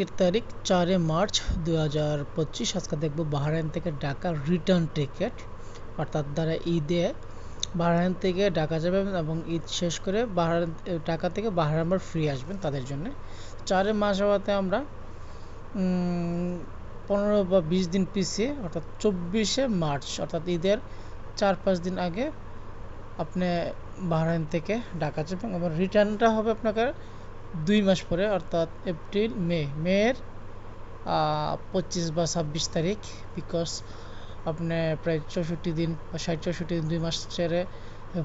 আজকের তারিখ চারে মার্চ দু হাজার পঁচিশ। আজকে দেখব বাহরাইন থেকে ঢাকা রিটার্ন টিকিট অর্থাৎ দ্বারা ঈদে বাহরাইন থেকে ঢাকা যাবেন এবং ঈদ শেষ করে বাহরাইন ঢাকা থেকে বাহরাইন আবার ফ্রি আসবেন তাদের জন্য। চারে মাস হওয়াতে আমরা পনেরো বা বিশ দিন পিছিয়ে, অর্থাৎ চব্বিশে মার্চ, অর্থাৎ ঈদের চার পাঁচ দিন আগে আপনি বাহরাইন থেকে ঢাকা যাবেন এবং রিটার্নটা হবে আপনাকে দুই মাস পরে, অর্থাৎ এপ্রিল, মে মের পঁচিশ বা ছাব্বিশ তারিখ বিকজ আপনি প্রায় চৌষট্টি দিন বা ষাট চৌষট্টি দিন দুই মাস ছেড়ে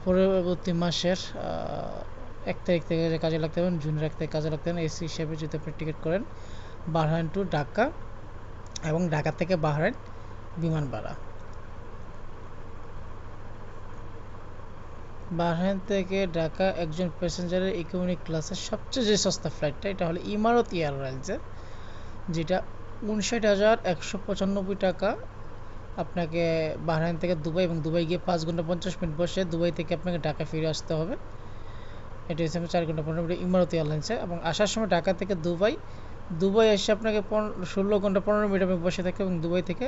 পরবর্তী মাসের এক তারিখ থেকে কাজে লাগতে পারেন জুনের এক তারিখ কাজে লাগতে পারেন এসি হিসেবে যদি আপনি টিকিট করেন বাহরাইন টু ঢাকা এবং ঢাকা থেকে বাহরাইন বিমান ভাড়া বাহরাইন থেকে ঢাকা একজন প্যাসেঞ্জারের ইকোনমিক ক্লাসের সবচেয়ে যে সস্তা ফ্লাইটটা, এটা হলো ইমারত এয়ারলাইন্সের যেটা উনষাট হাজার একশো পঁচানব্বই টাকা। আপনাকে বাহরাইন থেকে দুবাই এবং দুবাই গিয়ে পাঁচ ঘণ্টা পঞ্চাশ মিনিট বসে দুবাই থেকে আপনাকে ঢাকা ফিরে আসতে হবে। এটা হচ্ছে চার ঘণ্টা পনেরো মিনিট ইমারত এয়ারলাইন্সে এবং আসার সময় ঢাকা থেকে দুবাই দুবাই এসে আপনাকে পনেরো ষোলো ঘণ্টা পনেরো মিনিট আপনি বসে থাকে এবং দুবাই থেকে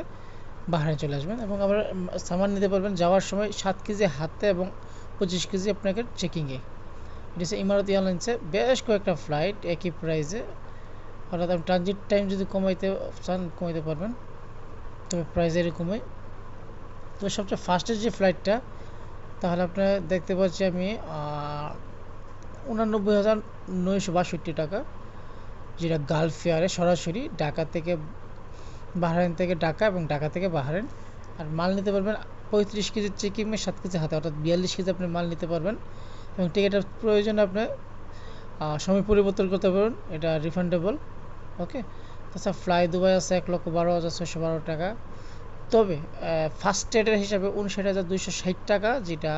বাহরাইন চলে আসবেন এবং আবার সামান নিতে পারবেন যাওয়ার সময় সাত কেজি হাতে এবং পঁচিশ কেজি আপনাকে চেকিংয়ে এটা হচ্ছে ইমারত এয়ারলাইন্সে বেশ কয়েকটা ফ্লাইট একই প্রাইসে অর্থাৎ আপনি ট্রানজিট টাইম যদি কমাইতে চান, কমাইতে পারবেন। তবে প্রাইস এরকমই তো সবচেয়ে ফাস্টেস্ট যে ফ্লাইটটা তাহলে আপনার দেখতে পাচ্ছি আমি উনানব্বই হাজার নয়শো বাষট্টি টাকা। যেটা গালফ ফেয়ারে সরাসরি ঢাকা থেকে বাহরাইন থেকে ঢাকা এবং ঢাকা থেকে বাহরাইন। আর মাল নিতে পারবেন পঁয়ত্রিশ কেজির চেকিংয়ে সাত কেজি হাতে, অর্থাৎ বিয়াল্লিশ কেজি আপনি মাল নিতে পারবেন। এবং টিকিটের প্রয়োজনে আপনি সময় পরিবর্তন করতে পারবেন। এটা রিফান্ডেবল ওকে তাছাড়া ফ্লাই দুবাই আছে এক লক্ষ বারো হাজার ছয়শো বারো টাকা। তবে ফার্স্ট এডের হিসাবে উনষাট হাজার দুইশো ষাট টাকা, যেটা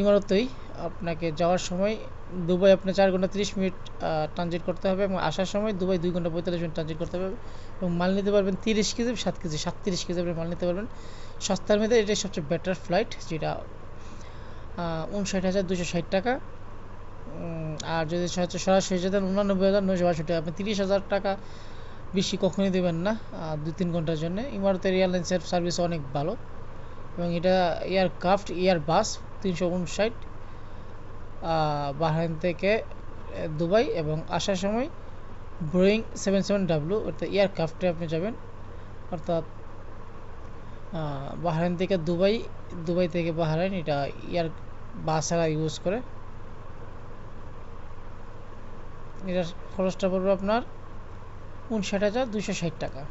ইমারতই আপনাকে যাওয়ার সময় দুবাই আপনার চার ঘণ্টা তিরিশ মিনিট ট্রানজিট করতে হবে এবং আসার সময় দুবাই দুই ঘণ্টা পঁয়তাল্লিশ মিনিট ট্রানজিট করতে হবে এবং মাল নিতে পারবেন তিরিশ কেজি, সাত কেজি, সাতত্রিশ কেজি আপনি মাল নিতে পারবেন। সস্তার মধ্যে এটাই সবচেয়ে বেটার ফ্লাইট যেটা উনষাট হাজার দুশো ষাট টাকা। আর যদি হচ্ছে সরাসরি যেতেন উনানব্বই হাজার নয়শো বাষট্টি আপনি তিরিশ হাজার টাকা বেশি কখনই দেবেন না দু তিন ঘণ্টার জন্য। ইমারতের এয়ারলাইন্সের সার্ভিস অনেক ভালো এবং এটা এয়ারক্রাফট এয়ার বাস তিনশো উনষাট বাহরাইন থেকে দুবাই এবং আসার সময় বোয়িং সেভেন সেভেন ডাব্লু অর্থাৎ এয়ারক্রাফটে আপনি যাবেন। অর্থাৎ বাহরাইন থেকে দুবাই দুবাই থেকে বাহরাইন, এটা এয়ার বাসেরা ইউজ করে। এটার খরচটা পড়বে আপনার উনষাট হাজার দুশো ষাট টাকা।